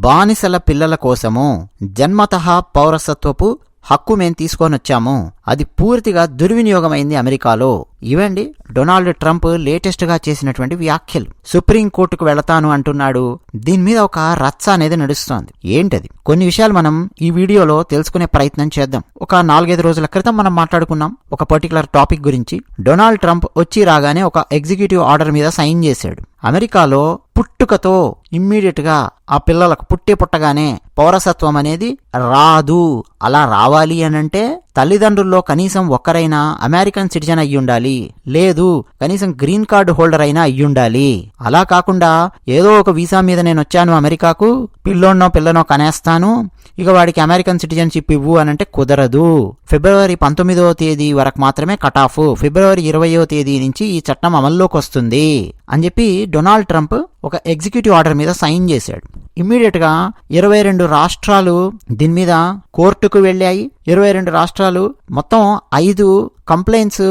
బానిసల పిల్లల కోసము జన్మతః పౌరసత్వపు హక్కు మేం తీసుకొనొచ్చాము. అది పూర్తిగా దుర్వినియోగమైంది అమెరికాలో. ఇవండి డొనాల్డ్ ట్రంప్ లేటెస్ట్గా చేసినటువంటి వ్యాఖ్యలు. సుప్రీం కోర్టుకు వెళతాను అంటున్నాడు. దీని మీద ఒక రచ్చ అనేది నడుస్తోంది. ఏంటది? కొన్ని విషయాలు మనం ఈ వీడియోలో తెలుసుకునే ప్రయత్నం చేద్దాం. ఒక నాలుగైదు రోజుల క్రితం మనం మాట్లాడుకున్నాం. ఒక పర్టికులర్ టాపిక్ గురించి. డొనాల్డ్ ట్రంప్ వచ్చి రాగానే ఒక ఎగ్జిక్యూటివ్ ఆర్డర్ మీద సైన్ చేశాడు. అమెరికాలో పుట్టుకతో ఇమ్మీడియట్గా ఆ పిల్లలకు పుట్టి పుట్టగానే పౌరసత్వం అనేది రాదు. అలా రావాలి అనంటే తల్లిదండ్రుల్లో కనీసం ఒక్కరైనా అమెరికన్ సిటిజన్ అయ్యి ఉండాలి. లేదు కనీసం గ్రీన్ కార్డు హోల్డర్ అయినా అయ్యుండాలి అలా కాకుండా ఏదో ఒక వీసా మీద నేను వచ్చాను అమెరికాకు పిల్లోన్నో పిల్లనో కనేస్తాను ఇక వాడికి అమెరికన్ సిటిజన్షిప్ ఇవ్వు అనంటే కుదరదు. ఫిబ్రవరి పంతొమ్మిదవ తేదీ వరకు మాత్రమే కట్ ఆఫ్. ఫిబ్రవరి ఇరవయో తేదీ నుంచి ఈ చట్టం అమల్లోకి వస్తుంది అని చెప్పి డొనాల్డ్ ట్రంప్ ఒక ఎగ్జిక్యూటివ్ ఆర్డర్ మీద సైన్ చేశాడు. ఇమ్మీడియట్గా ఇరవై రెండు రాష్ట్రాలు దీని మీద కోర్టుకు వెళ్ళాయి. ఇరవై రెండు రాష్ట్రాలు మొత్తం ఐదు కంప్లైంట్స్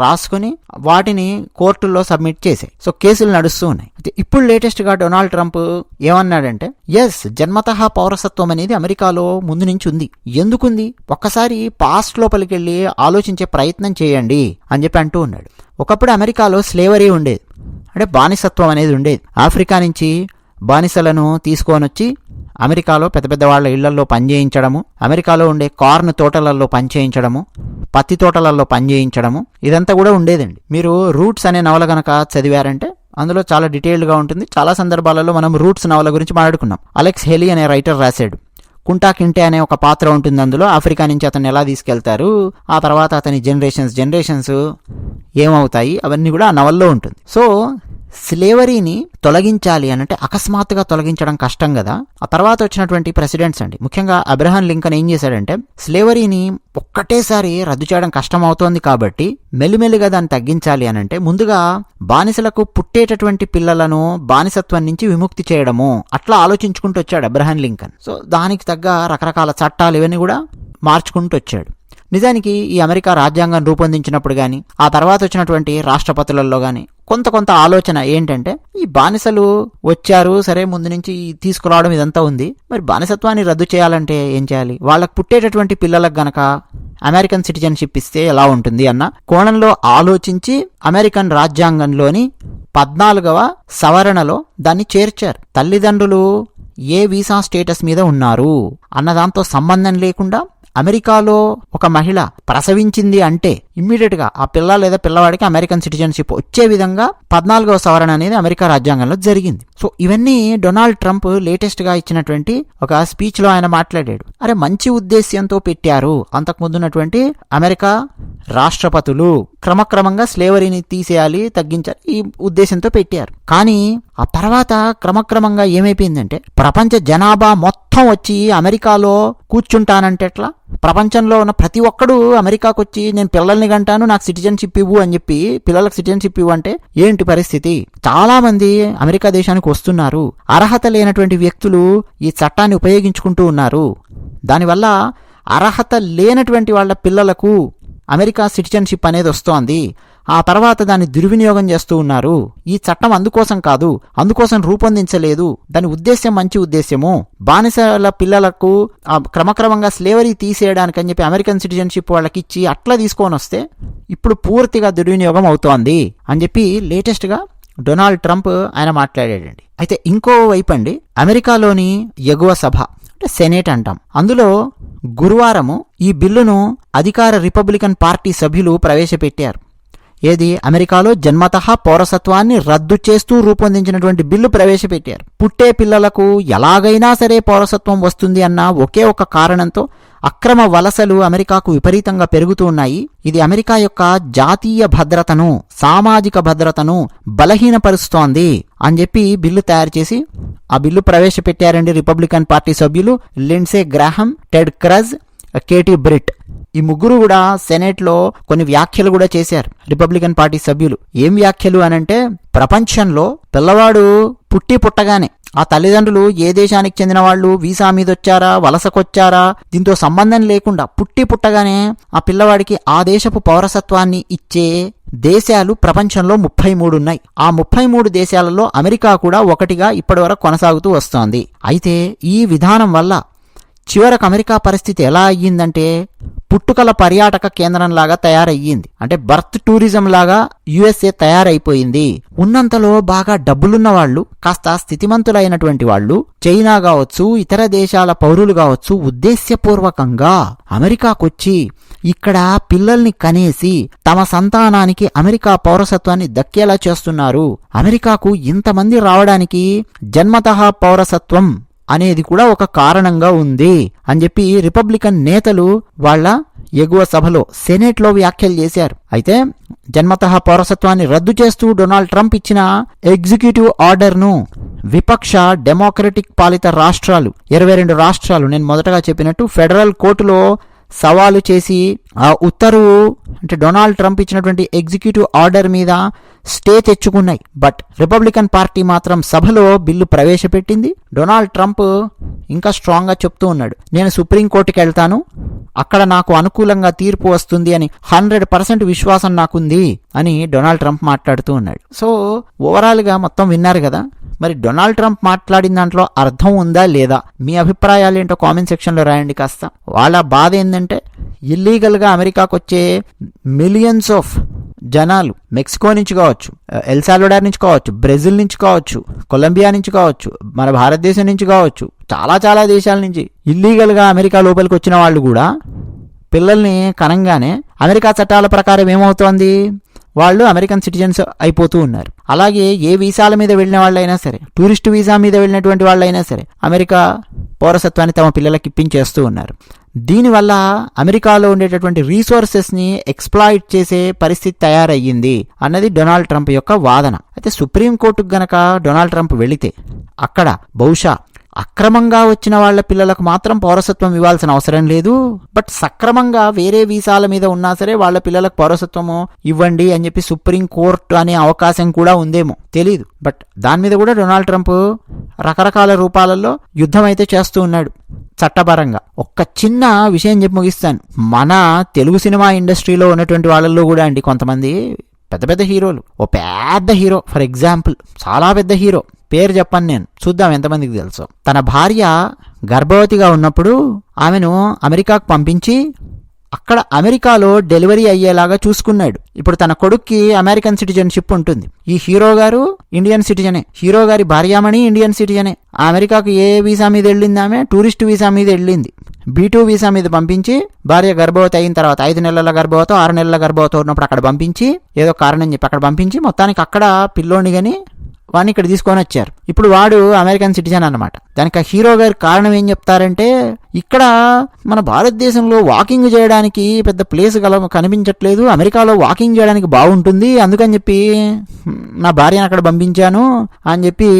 రాసుకుని వాటిని కోర్టుల్లో సబ్మిట్ చేశాయి. సో కేసులు నడుస్తూ ఉన్నాయి. అయితే ఇప్పుడు లేటెస్ట్గా డొనాల్డ్ ట్రంప్ ఏమన్నాడంటే ఎస్ జన్మతః పౌరసత్వం అనేది అమెరికాలో ముందు నుంచి ఉంది. ఎందుకుంది ఒక్కసారి పాస్ట్ లోపలికి వెళ్ళి ఆలోచించే ప్రయత్నం చేయండి అని చెప్పి అంటూ ఉన్నాడు. ఒకప్పుడు అమెరికాలో స్లేవరీ ఉండేది. అంటే బానిసత్వం అనేది ఉండేది. ఆఫ్రికా నుంచి బానిసలను తీసుకొని వచ్చి అమెరికాలో పెద్ద పెద్ద వాళ్ళ ఇళ్ళలో పనిచేయించడము అమెరికాలో ఉండే కార్న్ తోటలలో పనిచేయించడము పత్తి తోటలలో పనిచేయించడము ఇదంతా కూడా ఉండేదండి. మీరు రూట్స్ అనే నవల గనక చదివారంటే అందులో చాలా డీటెయిల్డ్గా ఉంటుంది. చాలా సందర్భాలలో మనం రూట్స్ నవల గురించి మాట్లాడుకున్నాం. అలెక్స్ హెలీ అనే రైటర్ రాశాడు. కుంటా కింటే అనే ఒక పాత్ర ఉంటుంది అందులో. ఆఫ్రికా నుంచి అతను ఎలా తీసుకెళ్తారు? ఆ తర్వాత అతని జనరేషన్స్ జనరేషన్స్ ఏమవుతాయి? అవన్నీ కూడా ఆ నవల్లో ఉంటుంది. సో స్లేవరీని తొలగించాలి అనంటే అకస్మాత్తుగా తొలగించడం కష్టం కదా. ఆ తర్వాత వచ్చినటువంటి ప్రెసిడెంట్స్ అండి. ముఖ్యంగా అబ్రహాం లింకన్ ఏం చేశాడంటే స్లేవరీని ఒక్కటేసారి రద్దు చేయడం కష్టం అవుతోంది కాబట్టి మెల్లిమెల్లిగా దాన్ని తగ్గించాలి అనంటే ముందుగా బానిసలకు పుట్టేటటువంటి పిల్లలను బానిసత్వం నుంచి విముక్తి చేయడము. అట్లా ఆలోచించుకుంటూ వచ్చాడు అబ్రహాం లింకన్ సో దానికి తగ్గ రకరకాల చట్టాలు ఇవన్నీ కూడా మార్చుకుంటూ వచ్చాడు. నిజానికి ఈ అమెరికా రాజ్యాంగం రూపొందించినప్పుడు కానీ ఆ తర్వాత వచ్చినటువంటి రాష్ట్రపతులలో కానీ కొంత కొంత ఆలోచన ఏంటంటే ఈ బానిసలు వచ్చారు సరే ముందు నుంచి తీసుకురావడం ఇదంతా ఉంది. మరి బానిసత్వాన్ని రద్దు చేయాలంటే ఏం చేయాలి? వాళ్ళకు పుట్టేటటువంటి పిల్లలకు గనక అమెరికన్ సిటిజన్షిప్ ఇస్తే ఎలా ఉంటుంది అన్న కోణంలో ఆలోచించి అమెరికన్ రాజ్యాంగంలోని పద్నాలుగవ సవరణలో దాన్ని చేర్చారు. తల్లిదండ్రులు ఏ వీసా స్టేటస్ మీద ఉన్నారు అన్నదాంతో సంబంధం లేకుండా అమెరికాలో ఒక మహిళ ప్రసవించింది అంటే ఇమ్మీడియట్గా ఆ పిల్ల లేదా పిల్లవాడికి అమెరికన్ సిటిజన్షిప్ వచ్చే విధంగా పద్నాలుగవ సవరణ అనేది అమెరికా రాజ్యాంగంలో జరిగింది. సో ఇవన్నీ డొనాల్డ్ ట్రంప్ లేటెస్ట్గా ఇచ్చినటువంటి ఒక స్పీచ్లో ఆయన మాట్లాడాడు. అరే మంచి ఉద్దేశ్యంతో పెట్టారు. అంతకుముందున్నటువంటి అమెరికా రాష్ట్రపతులు క్రమక్రమంగా స్లేవరీని తీసేయాలి తగ్గించాలి ఈ ఉద్దేశంతో పెట్టారు. కానీ ఆ తర్వాత క్రమక్రమంగా ఏమైపోయిందంటే ప్రపంచ జనాభా మొత్తం వచ్చి అమెరికాలో కూర్చుంటానంటే ఎట్లా? ప్రపంచంలో ఉన్న ప్రతి ఒక్కడు అమెరికాకు వచ్చి నేను పిల్లల్ని కంటాను నాకు సిటిజన్షిప్ ఇవ్వు అని చెప్పి పిల్లలకు సిటిజన్షిప్ ఇవ్వు అంటే ఏంటి పరిస్థితి? చాలా మంది అమెరికా దేశానికి వస్తున్నారు. అర్హత లేనటువంటి వ్యక్తులు ఈ చట్టాన్ని ఉపయోగించుకుంటూ ఉన్నారు. దానివల్ల అర్హత లేనటువంటి వాళ్ళ పిల్లలకు అమెరికా సిటిజన్షిప్ అనేది వస్తోంది. ఆ తర్వాత దాన్ని దుర్వినియోగం చేస్తూ ఉన్నారు. ఈ చట్టం అందుకోసం కాదు అందుకోసం రూపొందించలేదు. దాని ఉద్దేశ్యం మంచి ఉద్దేశ్యము. బానిసల పిల్లలకు క్రమక్రమంగా స్లేవరీ తీసేయడానికి అని చెప్పి అమెరికన్ సిటిజన్షిప్ వాళ్ళకి ఇచ్చి అట్లా తీసుకొని వస్తే ఇప్పుడు పూర్తిగా దుర్వినియోగం అవుతోంది అని చెప్పి లేటెస్ట్గా డొనాల్డ్ ట్రంప్ ఆయన మాట్లాడాడండి. అయితే ఇంకో వైపు అండి అమెరికాలోని ఎగువ సభ అంటే సెనేట్ అంటాం. అందులో గురువారము ఈ బిల్లును అధికార రిపబ్లికన్ పార్టీ సభ్యులు ప్రవేశపెట్టారు. ఏది? అమెరికాలో జన్మతః పౌరసత్వాన్ని రద్దు చేస్తూ రూపొందించినటువంటి బిల్లు ప్రవేశపెట్టారు. పుట్టే పిల్లలకు ఎలాగైనా సరే పౌరసత్వం వస్తుంది అన్న ఒకే ఒక కారణంతో అక్రమ వలసలు అమెరికాకు విపరీతంగా పెరుగుతూ ఉన్నాయి. ఇది అమెరికా యొక్క జాతీయ భద్రతను సామాజిక భద్రతను బలహీనపరుస్తోంది అని చెప్పి బిల్లు తయారు చేసి ఆ బిల్లు ప్రవేశపెట్టారండి రిపబ్లికన్ పార్టీ సభ్యులు Lindsey Graham Ted Cruz Katie Britt. ఈ ముగ్గురు కూడా సెనేట్లో కొన్ని వ్యాఖ్యలు కూడా చేశారు రిపబ్లికన్ పార్టీ సభ్యులు. ఏం వ్యాఖ్యలు అనంటే ప్రపంచంలో పిల్లవాడు పుట్టి పుట్టగానే ఆ తల్లిదండ్రులు ఏ దేశానికి చెందిన వాళ్ళు వీసా మీద వచ్చారా వలసకొచ్చారా దీంతో సంబంధం లేకుండా పుట్టి పుట్టగానే ఆ పిల్లవాడికి ఆ దేశపు పౌరసత్వాన్ని ఇచ్చే దేశాలు ప్రపంచంలో ముప్పై మూడు ఉన్నాయి. ఆ ముప్పై మూడు దేశాలలో అమెరికా కూడా ఒకటిగా ఇప్పటివరకు కొనసాగుతూ వస్తోంది. అయితే ఈ విధానం వల్ల చివరకు అమెరికా పరిస్థితి ఎలా అయ్యిందంటే పుట్టుకల పర్యాటక కేంద్రంలాగా తయారయ్యింది. అంటే బర్త్ టూరిజం లాగా యుఎస్ఏ తయారైపోయింది. ఉన్నంతలో బాగా డబ్బులున్న వాళ్ళు కాస్త స్థితిమంతులైనటువంటి వాళ్ళు చైనా కావచ్చు ఇతర దేశాల పౌరులు కావచ్చు ఉద్దేశ్యపూర్వకంగా అమెరికాకొచ్చి ఇక్కడ పిల్లల్ని కనేసి తమ సంతానానికి అమెరికా పౌరసత్వాన్ని దక్కేలా చేస్తున్నారు. అమెరికాకు ఇంతమంది రావడానికి జన్మతః పౌరసత్వం అనేది కూడా ఒక కారణంగా ఉంది అని చెప్పి రిపబ్లికన్ నేతలు వాళ్ళ ఎగువ సభలో సెనేట్లో వ్యాఖ్యలు చేశారు. అయితే జన్మతః పౌరసత్వాన్ని రద్దు చేస్తూ డొనాల్డ్ ట్రంప్ ఇచ్చిన ఎగ్జిక్యూటివ్ ఆర్డర్ను విపక్ష డెమోక్రటిక్ పాలిత రాష్ట్రాలు ఇరవై రెండు రాష్ట్రాలు నేను మొదటగా చెప్పినట్టు ఫెడరల్ కోర్టులో సవాలు చేసి ఆ ఉత్తర్వు అంటే డొనాల్డ్ ట్రంప్ ఇచ్చినటువంటి ఎగ్జిక్యూటివ్ ఆర్డర్ మీద స్టే తెచ్చుకున్నాయి. బట్ రిపబ్లికన్ పార్టీ మాత్రం సభలో బిల్లు ప్రవేశపెట్టింది. డొనాల్డ్ ట్రంప్ ఇంకా స్ట్రాంగ్గా చెప్తూ ఉన్నాడు. నేను సుప్రీంకోర్టుకి వెళ్తాను. అక్కడ నాకు అనుకూలంగా తీర్పు వస్తుంది అని హండ్రెడ్ పర్సెంట్ విశ్వాసం నాకుంది అని డొనాల్డ్ ట్రంప్ మాట్లాడుతూ ఉన్నాడు. సో ఓవరాల్గా మొత్తం విన్నారు కదా. మరి డొనాల్డ్ ట్రంప్ మాట్లాడిన దాంట్లో అర్థం ఉందా లేదా? మీ అభిప్రాయాలు ఏంటో కామెంట్ సెక్షన్లో రాయండి కాస్త. వాళ్ళ బాధ ఏంటంటే ఇల్లీగల్గా అమెరికాకు వచ్చే మిలియన్స్ ఆఫ్ జనాలు మెక్సికో నుంచి కావచ్చు ఎల్సాల్వడార్ నుంచి కావచ్చు బ్రెజిల్ నుంచి కావచ్చు కొలంబియా నుంచి కావచ్చు మన భారతదేశం నుంచి కావచ్చు చాలా చాలా దేశాల నుంచి ఇల్లీగల్గా అమెరికా లోపలికి వచ్చిన వాళ్ళు కూడా పిల్లల్ని కనంగానే అమెరికా చట్టాల ప్రకారం ఏమవుతోంది? వాళ్ళు అమెరికన్ సిటిజన్స్ అయిపోతూ ఉన్నారు. అలాగే ఏ వీసాల మీద వెళ్ళిన వాళ్ళైనా సరే టూరిస్ట్ వీసా మీద వెళ్ళినటువంటి వాళ్ళైనా సరే అమెరికా పౌరసత్వాన్ని తమ పిల్లలకి ఇప్పించేస్తూ ఉన్నారు. దీనివల్ల అమెరికాలో ఉండేటటువంటి రీసోర్సెస్ని ఎక్స్ప్లాయిట్ చేసే పరిస్థితి తయారయ్యింది అన్నది డొనాల్డ్ ట్రంప్ యొక్క వాదన. అయితే సుప్రీంకోర్టుకు గనక డొనాల్డ్ ట్రంప్ వెళితే అక్కడ బహుశా అక్రమంగా వచ్చిన వాళ్ళ పిల్లలకు మాత్రం పౌరసత్వం ఇవ్వాల్సిన అవసరం లేదు. బట్ సక్రమంగా వేరే వీసాల మీద ఉన్నా సరే వాళ్ళ పిల్లలకు పౌరసత్వము ఇవ్వండి అని చెప్పి సుప్రీం కోర్టు అనే అవకాశం కూడా ఉందేమో తెలీదు. బట్ దాని మీద కూడా డొనాల్డ్ ట్రంప్ రకరకాల రూపాలలో యుద్ధం అయితే చేస్తూ ఉన్నాడు చట్టపరంగా. ఒక్క చిన్న విషయం చెప్పి ముగిస్తాను. మన తెలుగు సినిమా ఇండస్ట్రీలో ఉన్నటువంటి వాళ్ళల్లో కూడా అండి కొంతమంది పెద్ద పెద్ద హీరోలు. ఓ పెద్ద హీరో. ఫర్ ఎగ్జాంపుల్ చాలా పెద్ద హీరో. పేరు చెప్పను నేను. చూద్దాం ఎంతమందికి తెలుసు. తన భార్య గర్భవతిగా ఉన్నప్పుడు ఆమెను అమెరికాకు పంపించి అక్కడ అమెరికాలో డెలివరీ అయ్యేలాగా చూసుకున్నాడు. ఇప్పుడు తన కొడుక్కి అమెరికన్ సిటిజన్షిప్ ఉంటుంది. ఈ హీరో గారు ఇండియన్ సిటిజనే. హీరో గారి భార్యామణి ఇండియన్ సిటిజనే. అమెరికాకు ఏ వీసా మీద వెళ్ళింది ఆమె? టూరిస్ట్ వీసా మీద వెళ్ళింది. బీటూ వీసా మీద పంపించి భార్య గర్భవతి అయిన తర్వాత ఐదు నెలల గర్భవతో ఆరు నెలల గర్భవతో ఉన్నప్పుడు అక్కడ పంపించి ఏదో కారణం చెప్పి అక్కడ పంపించి మొత్తానికి అక్కడ పిల్లోని కానీ వాడిని ఇక్కడ తీసుకొని వచ్చారు. ఇప్పుడు వాడు అమెరికన్ సిటిజన్ అన్నమాట. దానికి ఆ హీరో గారు కారణం ఏం చెప్తారంటే ఇక్కడ మన భారతదేశంలో వాకింగ్ చేయడానికి పెద్ద ప్లేస్ గల కనిపించట్లేదు అమెరికాలో వాకింగ్ చేయడానికి బాగుంటుంది అందుకని చెప్పి నా భార్యను అక్కడ పంపించాను అని చెప్పి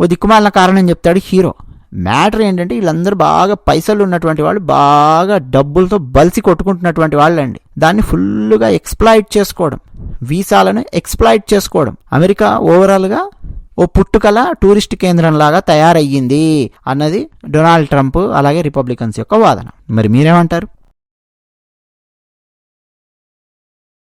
ఓ దిక్కుమాలిన కారణం చెప్తాడు హీరో. మ్యాటర్ ఏంటంటే వీళ్ళందరూ బాగా పైసలు ఉన్నటువంటి వాళ్ళు బాగా డబ్బులతో బలిసి కొట్టుకుంటున్నటువంటి వాళ్ళండి. దాన్ని ఫుల్గా ఎక్స్ప్లాయిట్ చేసుకోవడం వీసాలను ఎక్స్ప్లాయిట్ చేసుకోవడం. అమెరికా ఓవరాల్గా ఓ పుట్టుకల టూరిస్ట్ కేంద్రంలాగా తయారయ్యింది అన్నది డొనాల్డ్ ట్రంప్ అలాగే రిపబ్లికన్స్ యొక్క వాదన. మరి మీరేమంటారు?